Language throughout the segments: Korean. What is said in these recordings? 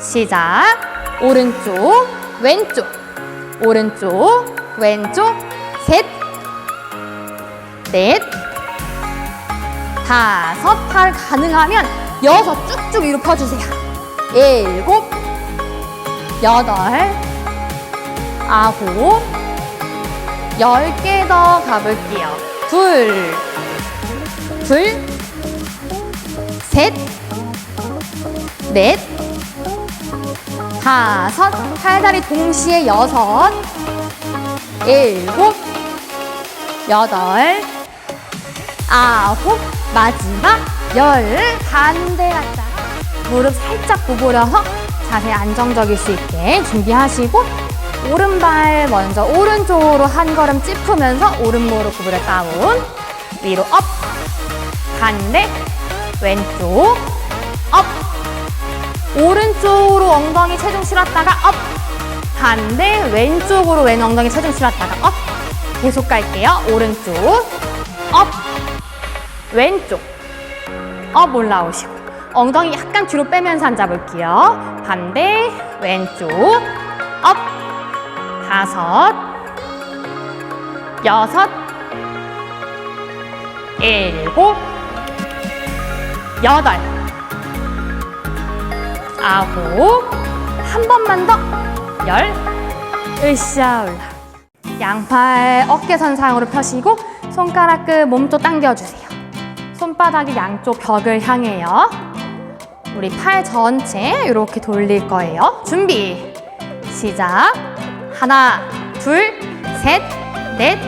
시작. 오른쪽, 왼쪽, 오른쪽, 왼쪽, 셋, 넷, 다섯, 팔 가능하면 여섯 쭉쭉 위로 펴주세요. 일곱, 여덟, 아홉, 열 개 더 가볼게요. 둘, 둘, 셋, 넷, 다섯, 팔다리 동시에 여섯, 일곱, 여덟, 아홉, 마지막 열, 반대 갔다. 무릎 살짝 구부려서 자세 안정적일 수 있게 준비하시고 오른발 먼저 오른쪽으로 한 걸음 짚으면서 오른무릎 구부려 다운. 위로 업. 반대. 왼쪽. 업 오른쪽으로 엉덩이 체중 실었다가 업. 반대 왼쪽으로 왼 엉덩이 체중 실었다가 업. 계속 갈게요. 오른쪽. 업. 왼쪽. 업 올라오시고. 엉덩이 약간 뒤로 빼면서 앉아 볼게요. 반대 왼쪽. 업. 다섯. 여섯. 일곱. 여덟 아홉 한 번만 더. 열. 으쌰 올라 양팔 어깨 선상으로 펴시고 손가락 끝 몸쪽 당겨주세요. 손바닥이 양쪽 벽을 향해요. 우리 팔 전체 이렇게 돌릴 거예요. 준비. 시작. 하나 둘셋넷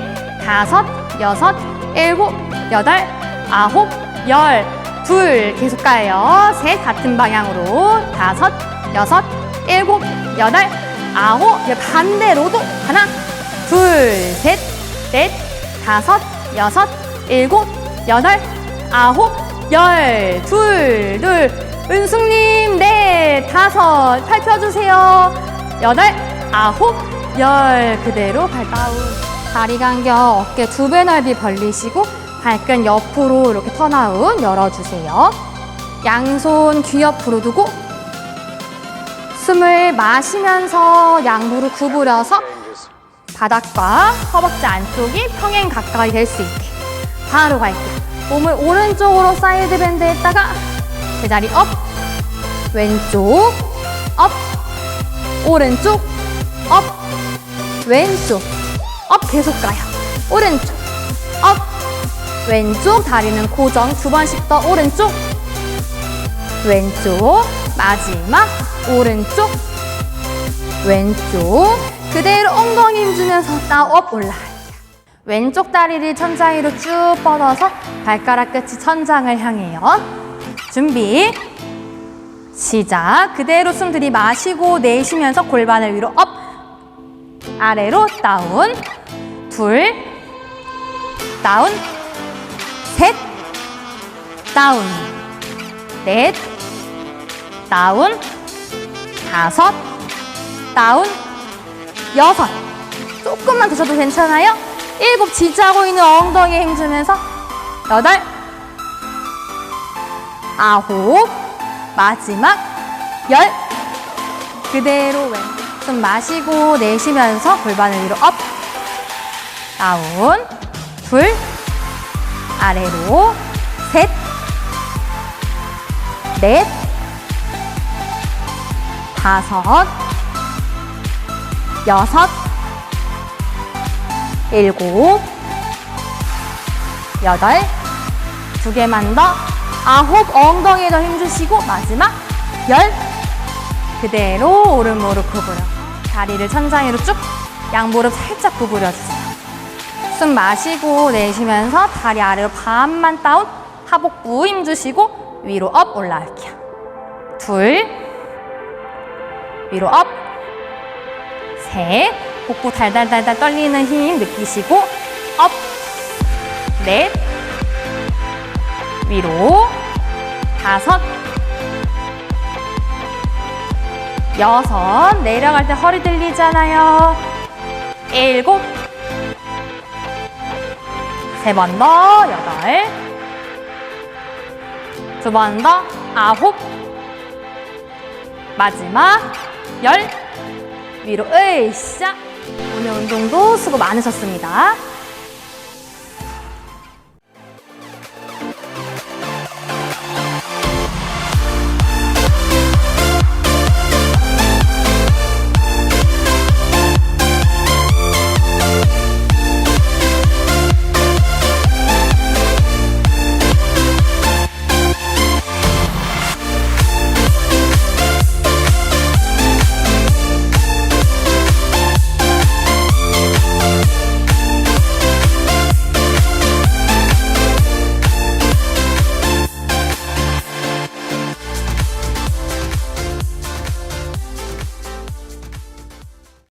다섯 여섯 일곱 여덟 아홉 열 둘 계속 가요. 셋 같은 방향으로 다섯 여섯 일곱 여덟 아홉 반대로도 하나 둘 셋 넷 다섯 여섯 일곱 여덟 아홉 열. 둘 둘. 은숙님 넷 다섯. 팔 펴주세요. 여덟 아홉 열. 그대로 발 다운 다리 간격 어깨 두 배 넓이 벌리시고 발끝 옆으로 이렇게 턴아웃 열어주세요. 양손 귀 옆으로 두고 숨을 마시면서 양무릎 구부려서 바닥과 허벅지 안쪽이 평행 가까이 될 수 있게 바로 갈게요. 몸을 오른쪽으로 사이드 밴드 했다가 제자리 업 왼쪽 업 오른쪽 업 왼쪽 업 계속 가요. 오른쪽. 업 왼쪽 다리는 고정 두 번씩 더 오른쪽. 왼쪽 마지막 오른쪽. 왼쪽 그대로 엉덩이 힘주면서 다업 올라갈게요 왼쪽 다리를 천장 위로 쭉 뻗어서 발가락 끝이 천장을 향해요. 준비 시작. 그대로 숨 들이마시고 내쉬면서 골반을 위로 업. 아래로 다운. 둘 다운 셋. 다운. 넷. 다운. 다섯. 다운. 여섯. 조금만 더 쳐도 괜찮아요? 일곱 지지하고 있는 엉덩이에 힘주면서 여덟. 아홉. 마지막 열. 그대로 왼손 마시고 내쉬면서 골반을 위로 업. 다운. 둘 아래로. 셋. 넷, 다섯, 여섯, 일곱, 여덟, 두 개만 더, 아홉, 엉덩이에 더 힘주시고, 마지막, 열, 그대로 오른 무릎 구부려. 다리를 천장 위로 쭉, 양 무릎 살짝 구부려주세요. 숨 마시고 내쉬면서 다리 아래로 반만 다운, 하복부 힘 주시고, 위로 업 올라갈게요. 둘, 위로 업, 셋, 복부 달달달달 떨리는 힘 느끼시고 업, 넷, 위로 다섯, 여섯, 내려갈 때 허리 들리잖아요. 일곱, 세번 더, 여덟, 두 번 더, 아홉, 마지막 열. 위로 으쌰 오늘 운동도 수고 많으셨습니다